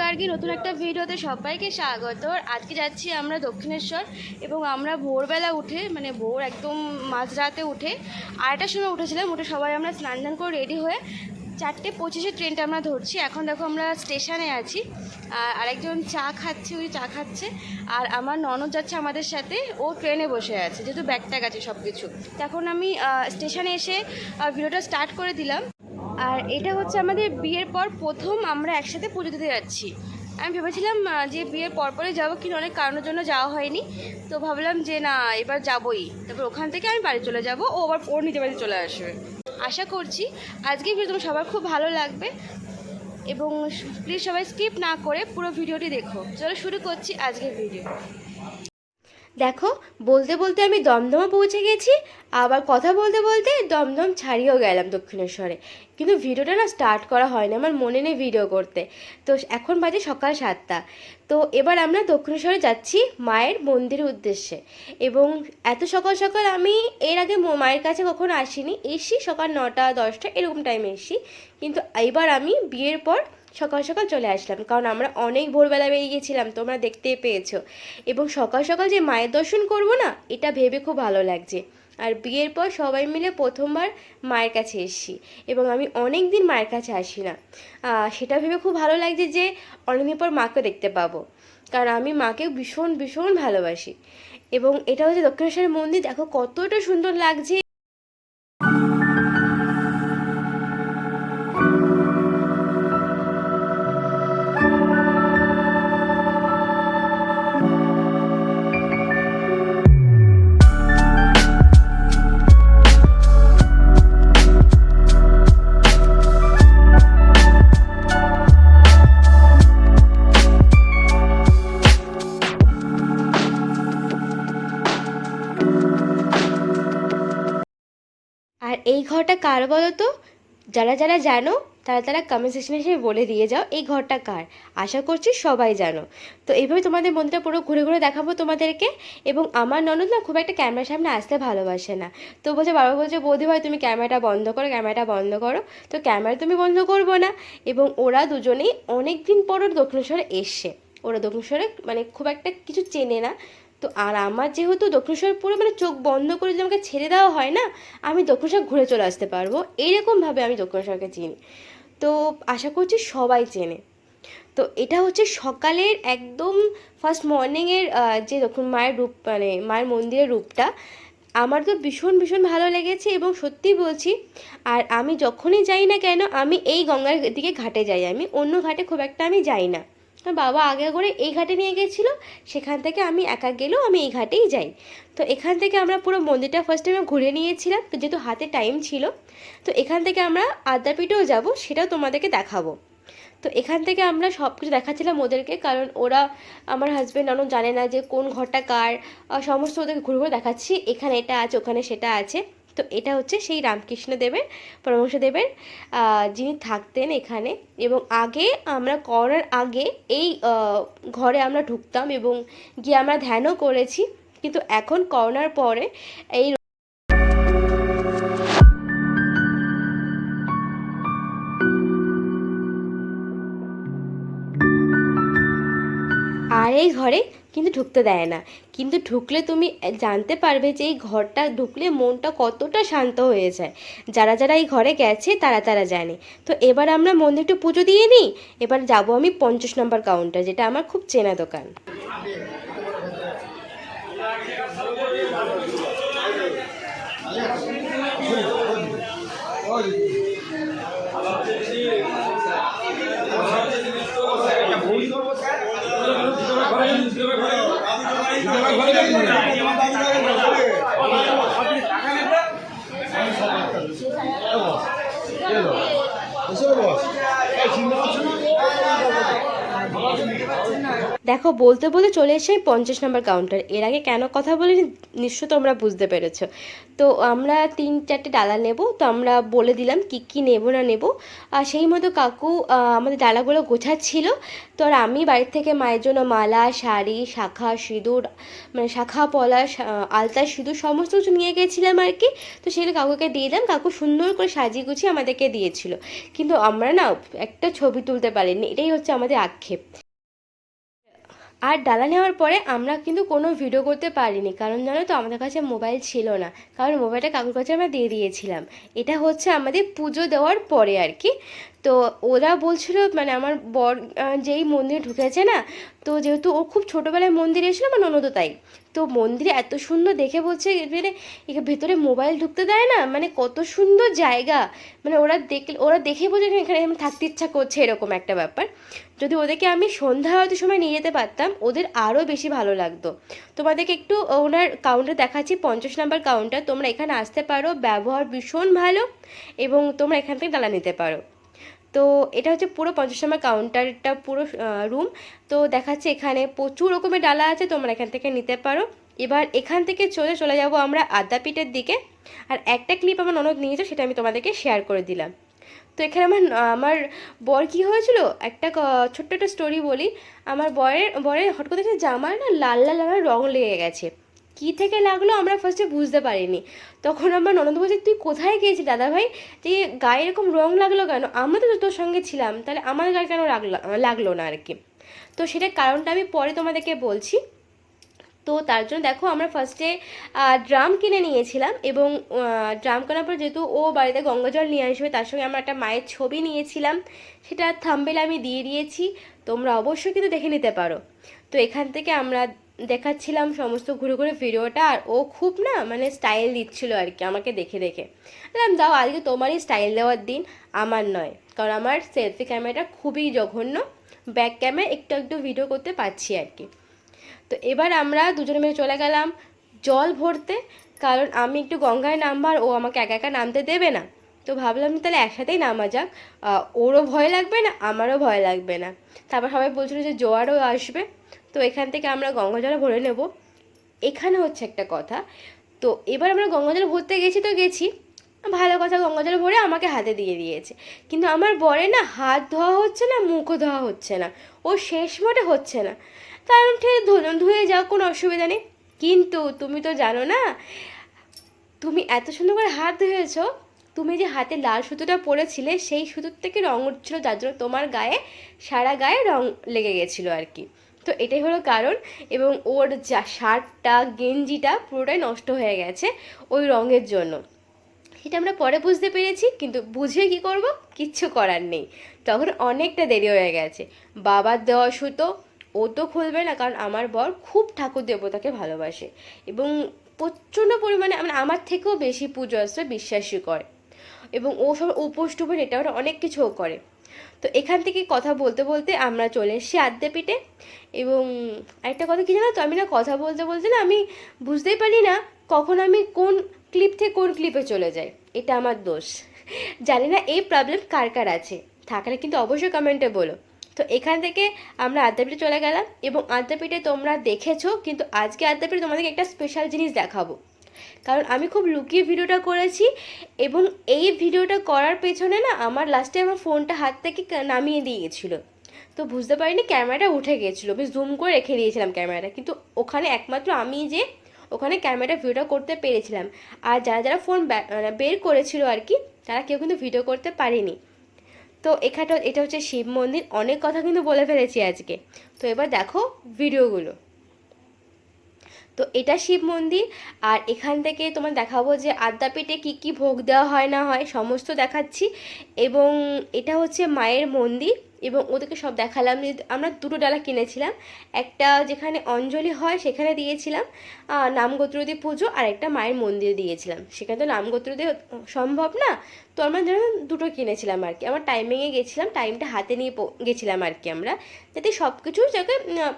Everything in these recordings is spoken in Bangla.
গার্গি নতুন একটা ভিডিওতে সবাইকে স্বাগত। আজকে যাচ্ছি আমরা দক্ষিণেশ্বর এবং আমরা ভোরবেলা উঠে মানে ভোর একদম মাঝরাতে উঠে আড়াইটার সময় উঠেছিলাম, উঠে সবাই আমরা স্নান টান করে রেডি হয়ে চারটে পঁচিশে ট্রেনটা আমরা ধরছি। এখন দেখো আমরা স্টেশনে আছি। আর আরেকজন চা খাচ্ছে ওই চা খাচ্ছে। আর আমার ননদ যাচ্ছে আমাদের সাথে, ও ট্রেনে বসে আছে, যেহেতু ব্যাগ ট্যাগ আছে সব কিছু তো এখন আমি স্টেশনে এসে ভিডিওটা স্টার্ট করে দিলাম। আর এটা হচ্ছে আমাদের বিয়ের পর প্রথম আমরা একসাথে পুজো দিতে যাচ্ছি। আমি ভেবেছিলাম যে বিয়ের পর পরে যাব, কিন্তু অনেক কারণের জন্য যাওয়া হয়নি। তো ভাবলাম যে, না, এবার যাবোই। তারপর ওখান থেকে আমি বাড়ি চলে যাব, ও আবার ওর নিজের বাড়িতে চলে আসবে। আশা করছি আজকে ভিডিও তোমার সবার খুব ভালো লাগবে এবং প্লিজ সবাই স্কিপ না করে পুরো ভিডিওটি দেখো। চলো শুরু করছি আজকের ভিডিও দেখো, বলতে বলতে আমি দমদমা পৌঁছে গেছি, আবার কথা বলতে বলতে দমদম ছাড়িয়েও গেলাম দক্ষিণেশ্বরে। কিন্তু ভিডিওটা না স্টার্ট করা হয়নি, আমার মনে নেই ভিডিও করতে। তো এখন বাজে সকাল সাতটা। তো এবার আমরা দক্ষিণেশ্বরে যাচ্ছি মায়ের মন্দিরের উদ্দেশ্যে। এবং এত সকাল সকাল আমি এর আগে মায়ের কাছে কখনো আসিনি, এসি সকাল নটা, দশটা, এরকম টাইমে এসি। কিন্তু এবার আমি বিয়ের পর সকাল সকাল চলে আসলাম। কারণ আমরা অনেক ভোরবেলা বেরিয়ে গেছিলাম, তোমরা দেখতেই পেয়েছ। এবং সকাল সকাল যে মায়ের দর্শন করব না, এটা ভেবে খুব ভালো লাগছে। আর বিয়ের পর সবাই মিলে প্রথমবার মায়ের কাছে এসেছি এবং আমি অনেক দিন মায়ের কাছে আসি না। সেটা ভেবে খুব ভালো লাগছে যে অনেকদিন পর মাকে দেখতে পাবো। কারণ আমি মাকে ভীষণ ভীষণ ভালোবাসি। এবং এটা হচ্ছে দক্ষিণেশ্বরের মন্দির, দেখো কতটা সুন্দর লাগছে। আর এই ঘরটা কার বলো তো? যারা যারা জানো, তারা তারা কমেন্ট সেকশনে এসে বলে দিয়ে যাও এই ঘরটা কার। আশা করছি সবাই জানো। তো এইভাবে তোমাদের মন্দিরটা পুরো ঘুরে ঘুরে দেখাবো তোমাদেরকে। এবং আমার ননদ না খুব একটা ক্যামেরার সামনে আসতে ভালোবাসে না। তো বলছে, বাবা বলছে, বৌদি ভাই, তুমি ক্যামেরাটা বন্ধ করো ক্যামেরাটা বন্ধ করো। তো ক্যামেরা তুমি বন্ধ করব না। এবং ওরা দুজনেই অনেক দিন পর দক্ষিণেশ্বরে এসছে। ওরা দক্ষিণেশ্বরে মানে খুব একটা কিছু চেনে না। তো আর আমার যেহেতু দক্ষিণেশ্বর পুরো মানে চোখ বন্ধ করে যদি আমাকে ছেড়ে দেওয়া হয় না, আমি দক্ষিণেশ্বর ঘুরে চলে আসতে পারব। এইরকমভাবে আমি দক্ষিণেশ্বরকে চিনি। তো আশা করছি সবাই চেনে। তো এটা হচ্ছে সকালের একদম ফার্স্ট মর্নিংয়ের যে দক্ষিণ মায়ের রূপ মানে মায়ের মন্দিরের রূপটা, আমার তো ভীষণ ভীষণ ভালো লেগেছে এবং সত্যি বলছি, আর আমি যখনই যাই না কেন, আমি এই গঙ্গার দিকে ঘাটে যাই। আমি অন্য ঘাটে খুব একটা আমি যাই না। আমার বাবা আগে করে এই ঘাটে নিয়ে গেছিল, সেখান থেকে আমি একা গেলেও আমি এই ঘাটেই যাই। তো এখান থেকে আমরা পুরো মন্দিরটা ফার্স্ট টাইমে ঘুরে নিয়েছিলাম, তো যেহেতু হাতে টাইম ছিল, তো এখান থেকে আমরা আদ্যাপীঠেও যাব, সেটাও তোমাদেরকে দেখাবো। তো এখান থেকে আমরা সব কিছু দেখাচ্ছিলাম ওদেরকে, কারণ ওরা আমার হাজব্যান্ড অনেক জানে না যে কোন ঘরটা কার সমস্ত ওদেরকে ঘুরে ঘুরে দেখাচ্ছি, এখানে এটা আছে, ওখানে সেটা আছে। তো এটা হচ্ছে সেই রামকৃষ্ণ দেবের পরমহংস দেবের আহ, যিনি থাকতেন এখানে। এবং আগে আমরা করার আগে এই ঘরে আমরা ঢুকতাম এবং গিয়ে আমরা ধ্যানও করেছি। কিন্তু এখন করোনার পরে এই আর এই ঘরে কিন্তু ঢুকতে দেয় না। কিন্তু ঢুকলে তুমি জানতে পারবে যে এই ঘরটা ঢুকলে মনটা কতটা শান্ত হয়ে যায়। যারা যারা এই ঘরে গেছে, তারা তারা জানে। তো এবার আমরা মন্দিরটা পুজো দিয়ে নিই। এবার যাব আমি পঞ্চাশ নম্বর কাউন্টার যেটা আমার খুব চেনা দোকান। এসে বস এই চিন্তা করছ দেখো, বলতে বলতে চলে এসে পঞ্চাশ নম্বর কাউন্টার এর আগে কেন কথা বলিনি? নিশ্চয় তোমরা বুঝতে পেরেছ। তো আমরা তিন, চারটে ডালা নেব। তো আমরা বলে দিলাম কি কি নেব না নেব। আর সেই মতো কাকু আমাদের ডালাগুলো গোছাচ্ছিল। তো আর আমি বাড়ির থেকে মায়ের জন্য মালা, শাড়ি, শাখা, সিঁদুর মানে শাখা, পলা আলতা, সিঁদুর সমস্ত কিছু নিয়ে গেছিলাম আর কি। তো সেগুলো কাকুকে দিয়ে দিলাম। কাকু সুন্দর করে সাজিয়ে গুছিয়ে আমাদেরকে দিয়েছিল। কিন্তু আমরা না, একটা ছবি তুলতে পারিনি। এটাই হচ্ছে আমাদের আক্ষেপ। আর ডালা নেওয়ার পরে আমরা কিন্তু কোনো ভিডিও করতে পারিনি। কারণ জানো তো, আমাদের কাছে মোবাইল ছিল না। কারণ মোবাইলটা কাকুর কাছে আমরা দিয়ে দিয়েছিলাম। এটা হচ্ছে আমাদের পুজো দেওয়ার পরে আর কি। তো ওরা বলছিল মানে আমার বর যেই মন্দিরে ঢুকেছে না, তো যেহেতু ও খুব ছোটোবেলায় মন্দিরে এসেছিল আমার ননদও তাই। তো মন্দিরে এত সুন্দর দেখে বলছে মানে একে ভেতরে মোবাইল ঢুকতে দেয় না মানে কত সুন্দর জায়গা। মানে ওরা দেখলে, ওরা দেখে বলছে এখানে এখানে থাকতে ইচ্ছা করছে, এরকম একটা ব্যাপার। যদি ওদেরকে আমি সন্ধ্যা হয়তো সময় নিয়ে যেতে পারতাম, ওদের আরও বেশি ভালো লাগতো। তোমাদেরকে একটু ওনার কাউন্টার দেখাচ্ছি, পঞ্চাশ নাম্বার কাউন্টার তোমরা এখানে আসতে পারো, ব্যবহার ভীষণ ভালো, এবং তোমরা এখান থেকে ডালা নিতে পারো। তো এটা হচ্ছে পুরো পঞ্চাশ নম্বর কাউন্টারটা পুরো রুম তো দেখাচ্ছে এখানে প্রচুর রকমের ডালা আছে, তোমরা এখান থেকে নিতে পারো। এবার এখান থেকে চলে চলে যাব আমরা আদ্যাপীঠের দিকে। আর একটা ক্লিপ আমার ননদ নিয়েছে, সেটা আমি তোমাদেরকে শেয়ার করে দিলাম। তো এখানে আমার আমার বর কি হয়েছিল? একটা ছোট্ট একটা স্টোরি বলি। আমার বরের বরের হঠাৎ করে জামায় না লাল লাল লাল রং লেগে গেছে। কী থেকে লাগল আমরা ফার্স্টে বুঝতে পারিনি। তখন আমার ননদ বলছে, তুই কোথায় গিয়েছিস দাদা ভাই যে গায়ে এরকম রং লাগল কেন? আমরা তো তোর সঙ্গে ছিলাম, তাহলে আমার গায়ে কেন লাগল লাগল না আর কি তো সেটার কারণটা আমি পরে তোমাদেরকে বলছি। তো তার জন্য দেখো আমরা ফার্স্টে ড্রাম কিনে নিয়েছিলাম এবং ড্রাম কেনার পর যেহেতু ও বাড়িতে গঙ্গা জল নিয়ে আসবে, তার সঙ্গে আমরা একটা মায়ের ছবি নিয়েছিলাম। সেটা থাম্বেল আমি দিয়ে দিয়েছি, তোমরা অবশ্যই কিন্তু দেখে নিতে পারো। তো এখান থেকে আমরা দেখাচ্ছিলাম সমস্ত ঘুরে ঘুরে ভিডিওটা আর ও খুব না মানে স্টাইল দিচ্ছিল আর কি, আমাকে দেখে দেখে। বললাম যাও আজকে তোমারই স্টাইল দেওয়ার দিন, আমার নয়। কারণ আমার সেলফি ক্যামেরাটা খুবই জঘন্য ব্যাক ক্যামেরা একটু একটু ভিডিও করতে পারছি আর কি। তো এবার আমরা দুজনে মিলে চলে গেলাম জল ভরতে, কারণ আমি একটু গঙ্গায় নামবার ও আমাকে একা একা নামতে দেবে না। তো ভাবলাম তাহলে একসাথেই নামা যাক। ওরও ভয় লাগবে না, আমারও ভয় লাগবে না। তারপর সবাই বলছিল যে জোয়ারও আসবে। তো এখান থেকে আমরা গঙ্গা জল ভরে নেব। এখানে হচ্ছে একটা কথা। তো এবার আমরা গঙ্গা জল ভরতে গেছি তো গেছি। ভালো কথা গঙ্গা জল ভরে আমাকে হাতে দিয়ে দিয়েছে। কিন্তু আমার বরে না হাত ধোয়া হচ্ছে না, মুখও ধোয়া হচ্ছে না। ও শেষ মোটে হচ্ছে না। তাই আমি ঠিক ধুয়ে যাও, কোনো অসুবিধা নেই। কিন্তু তুমি তো জানো না, তুমি এত সুন্দর করে হাত ধুয়েছো, তুমি যে হাতে লাল সুতোটা পরেছিলে, সেই সুতোর থেকে রঙ উঠছিল, যার জন্য তোমার গায়ে, সারা গায়ে রং লেগে গেছিল আর কি। তো এটাই হলো কারণ এবং ওর যা শার্টটা, গেঞ্জিটা পুরোটাই নষ্ট হয়ে গেছে ওই রঙের জন্য। সেটা আমরা পরে বুঝতে পেরেছি, কিন্তু বুঝে কি করব? কিচ্ছু করার নেই। তখন অনেকটা দেরি হয়ে গেছে। বাবার দেওয়া সুতো ও তো খুলবে না, কারণ আমার বর খুব ঠাকুর দেবতাকে ভালোবাসে এবং প্রচণ্ড পরিমাণে মানে আমার থেকেও বেশি পুজো আসবে বিশ্বাসী করে। এবং ও সব উপোস টুপোস এটা অনেক কিছুও করে। তো এখান থেকে কথা বলতে বলতে আমরা চলে এসেছি আদ্যাপীঠে এবং একটা কথা কি জানো তো? আমি না কথা বলতে বলতে না, আমি বুঝতেই পারি না কখন আমি কোন ক্লিপ থেকে কোন ক্লিপে চলে যাই। এটা আমার দোষ। জানি না এই প্রবলেম কার কার আছে। থাকলে কিন্তু অবশ্যই কমেন্টে বলো। তো এখান থেকে আমরা আদ্যাপীঠে চলে গেলাম এবং আদ্যাপীঠে তোমরা দেখেছ, কিন্তু আজকে আদ্যাপীঠে তোমাদেরকে একটা স্পেশাল জিনিস দেখাবো। কারণ আমি খুব লুকিয়ে ভিডিওটা করেছি এবং এই ভিডিওটা করার পেছনে না আমার লাস্টে আমার ফোনটা হাত থেকে নামিয়ে দিয়ে গেছিল তো বুঝতে পারিনি ক্যামেরাটা উঠে গেছিল। আমি জুম করে রেখে দিয়েছিলাম ক্যামেরাটা। কিন্তু ওখানে একমাত্র আমি যে ওখানে ক্যামেরাটা ভিডিও করতে পেরেছিলাম। আর যারা যারা ফোন মানে বের করেছিল আর কি, তারা কেউ কিন্তু ভিডিও করতে পারেনি। তো এখানটা, এটা হচ্ছে শিব মন্দির। অনেক কথা কিন্তু বলে ফেলেছি আজকে। তো এবার দেখো ভিডিওগুলো। তো এটা শিব মন্দির। আর এখান থেকে তোমার দেখাবো যে আদ্যাপীঠে কী কী ভোগ দেওয়া হয় না হয় সমস্ত দেখাচ্ছি। এবং এটা হচ্ছে মায়ের মন্দির এবং ওদেরকে সব দেখালাম যে আমরা দুটো ডালা কিনেছিলাম। একটা যেখানে অঞ্জলি হয় সেখানে দিয়েছিলাম আহ, পুজো আর একটা মায়ের মন্দিরে দিয়েছিলাম। সেখানে তো নামগোত্র সম্ভব না। তো আমরা যেন দুটো কিনেছিলাম আর কি। আমার টাইমিংয়ে গেছিলাম টাইমটা হাতে নিয়ে গেছিলাম আর কি আমরা। যাতে সব কিছু উম,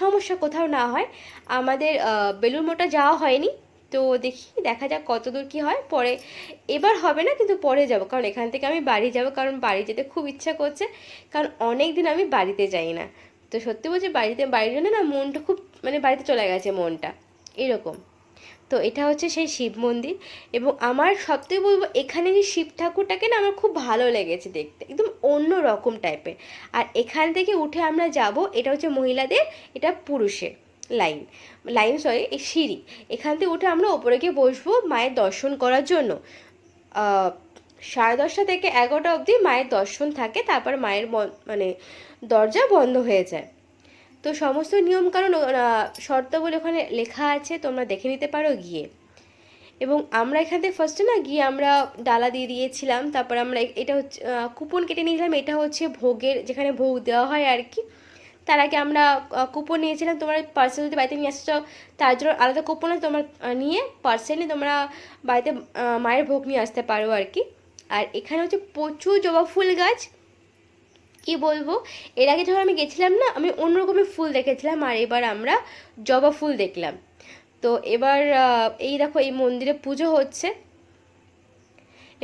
সমস্যা কোথাও না হয়। আমাদের বেলুর মোটা যাওয়া হয়নি। তো দেখি, দেখা যাক কতদূর কী হয়। পরে, এবার হবে না, কিন্তু পরে যাব। কারণ এখান থেকে আমি বাড়ি যাব, কারণ বাড়ি যেতে খুব ইচ্ছা করছে। কারণ অনেক দিন আমি বাড়িতে যাই না। তো সত্যি বলছি, বাড়িতে, বাড়ির জন্য না মনটা খুব মানে বাড়িতে চলে গেছে মনটা। এরকম। তো এটা হচ্ছে সেই শিব মন্দির এবং আমার সবথেকে বলব এখানে যে শিব ঠাকুরটাকে না আমার খুব ভালো লেগেছে দেখতে, একদম অন্য রকম টাইপের আর এখান থেকে উঠে আমরা যাব, এটা হচ্ছে মহিলাদের, এটা পুরুষের লাইন লাইন সরি এই সিঁড়ি। এখান থেকে উঠে আমরা ওপরে গিয়ে বসবো মায়ের দর্শন করার জন্য। সাড়ে দশটা থেকে এগারোটা অবধি মায়ের দর্শন থাকে, তারপর মায়ের মানে দরজা বন্ধ হয়ে যায়। তো সমস্ত নিয়মকানুন শর্তাবলী ওখানে লেখা আছে, তোমরা দেখে নিতে পারো গিয়ে। এবং আমরা এখান থেকে ফার্স্টে না গিয়ে আমরা ডালা দিয়ে দিয়েছিলাম, তারপর আমরা এটা হচ্ছে কুপন কেটে নিয়েছিলাম, এটা হচ্ছে ভোগের, যেখানে ভোগ দেওয়া হয় আর কি। তার আগে আমরা কুপন নিয়েছিলাম, তোমার পার্সেল যদি বাড়িতে নিয়ে চাও, তার জন্য আলাদা কুপন তোমার নিয়ে পার্সেল নিয়ে তোমরা বাড়িতে মায়ের ভোগ নিয়ে আসতে পারো আর কি। আর এখানে হচ্ছে প্রচুর জবা ফুল গাছ কি বলব? এর আগে যখন আমি গেছিলাম না, আমি অন্য রকমের ফুল দেখেছিলাম, আর এবার আমরা জবা ফুল দেখলাম। তো এবার এই দেখো, এই মন্দিরে পুজো হচ্ছে।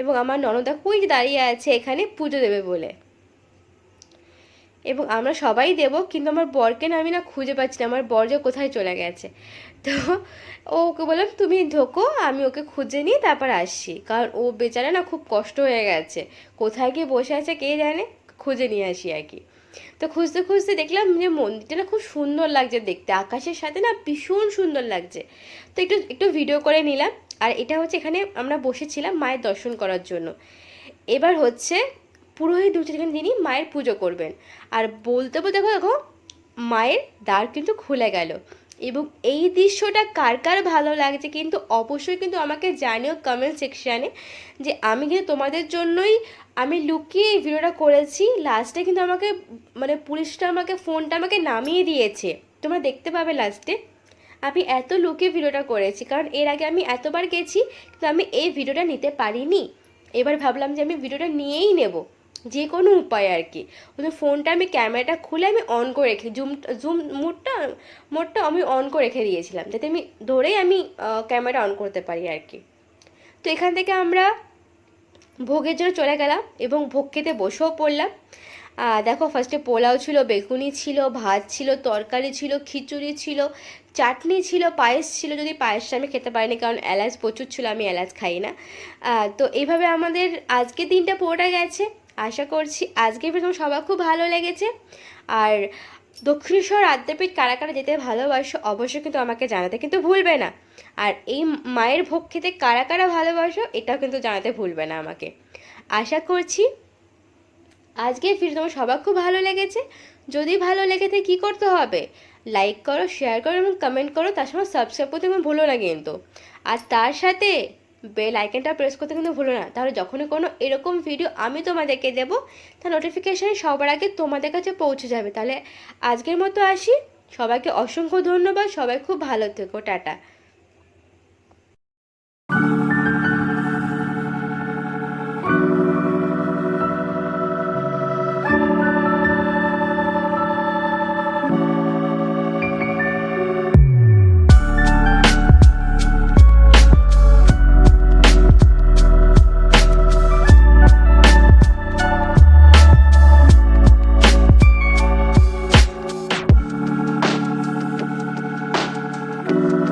এবং আমার ননদা কই দাঁড়িয়ে আছে এখানে পুজো দেবে বলে। এবং আমরা সবাই দেব, কিন্তু আমার বরকে না আমি না খুঁজে পাচ্ছি না, আমার বর যে কোথায় চলে গেছে। তো ও ওকে বললাম, তুমি ঢোকো, আমি ওকে খুঁজে নিয়ে তারপর আসছি। কারণ ও বেচারা না খুব কষ্ট হয়ে গেছে। কোথায় গিয়ে বসে আছে কে জানে? খুঁজে নিয়ে আসি আর কি। তো খুঁজতে খুঁজতে দেখলাম যে মন্দিরটা না খুব সুন্দর লাগছে দেখতে, আকাশের সাথে না ভীষণ সুন্দর লাগছে। তো একটু একটু ভিডিও করে নিলাম। আর এটা হচ্ছে এখানে আমরা বসেছিলাম মায়ের দর্শন করার জন্য। এবার হচ্ছে পুরোহিত ঢুকছে যেখানে যিনি মায়ের পুজো করবেন। আর বলতে বলতে দেখো দেখো, মায়ের দ্বার কিন্তু খুলে গেল। এবং এই দৃশ্যটা কার কার ভালো লাগছে কিন্তু অবশ্যই কিন্তু আমাকে জানিও কমেন্ট সেকশানে যে আমি কিন্তু তোমাদের জন্যই আমি লুকিয়ে এই ভিডিওটা করেছি। লাস্টে কিন্তু আমাকে মানে পুলিশটা আমাকে ফোনটা আমাকে নামিয়ে দিয়েছে। তোমরা দেখতে পাবে লাস্টে আমি এত লুকিয়ে ভিডিওটা করেছি, কারণ এর আগে আমি এতবার গেছি, কিন্তু আমি এই ভিডিওটা নিতে পারিনি। এবার ভাবলাম যে আমি ভিডিওটা নিয়েই নেব। যে কোনো উপায় আর কি। ফোনটা আমি ক্যামেরাটা খুলে আমি অন করে রেখে জুম জুম মুডটা মোডটা আমি অন করে রেখে দিয়েছিলাম, যাতে আমি ধরেই আমি ক্যামেরা অন করতে পারি আর কি। তো এখান থেকে আমরা ভোগের জন্য চলে গেলাম এবং ভোগ খেতে বসেও পড়লাম। দেখো ফার্স্টে পোলাও ছিল, বেগুনি ছিল, ভাত ছিল, তরকারি ছিল, খিচুড়ি ছিল, চাটনি ছিল, পায়েস ছিল, যদি পায়েসটা আমি খেতে পারিনি, কারণ এলাচ প্রচুর ছিল, আমি এলাচ খাই না। তো এইভাবে আমাদের আজকে দিনটা পুরোটা গেছে। আশা করছি আজকে প্রথম সবার খুব ভালো লেগেছে। আর দক্ষিণেশ্বর আদ্যাপীঠ কারা কারা যেতে ভালোবাসো অবশ্যই কিন্তু আমাকে জানাতে কিন্তু ভুলবে না। আর এই মায়ের ভোগ খেতে কারা কারা ভালোবাসো এটাও কিন্তু জানাতে ভুলবে না আমাকে। আশা করছি আজকে ভিডিও তোমার সবার খুব ভালো লেগেছে। যদি ভালো লেগে থাকে কী করতে হবে? লাইক করো শেয়ার করো এবং কমেন্ট করো। তার সঙ্গে সাবস্ক্রাইব করতে ভুলো না কিন্তু। আর তার সাথে বেল আইকনটা প্রেস করতে কিন্তু ভুলো না। তাহলে যখনই কোনো এরকম ভিডিও আমি তোমাদেরকে দেব, তার নোটিফিকেশান সবার আগে তোমাদের কাছে পৌঁছে যাবে। তাহলে আজকের মতো আসি। সবাইকে অসংখ্য ধন্যবাদ। সবাই খুব ভালো থেকো। টাটা।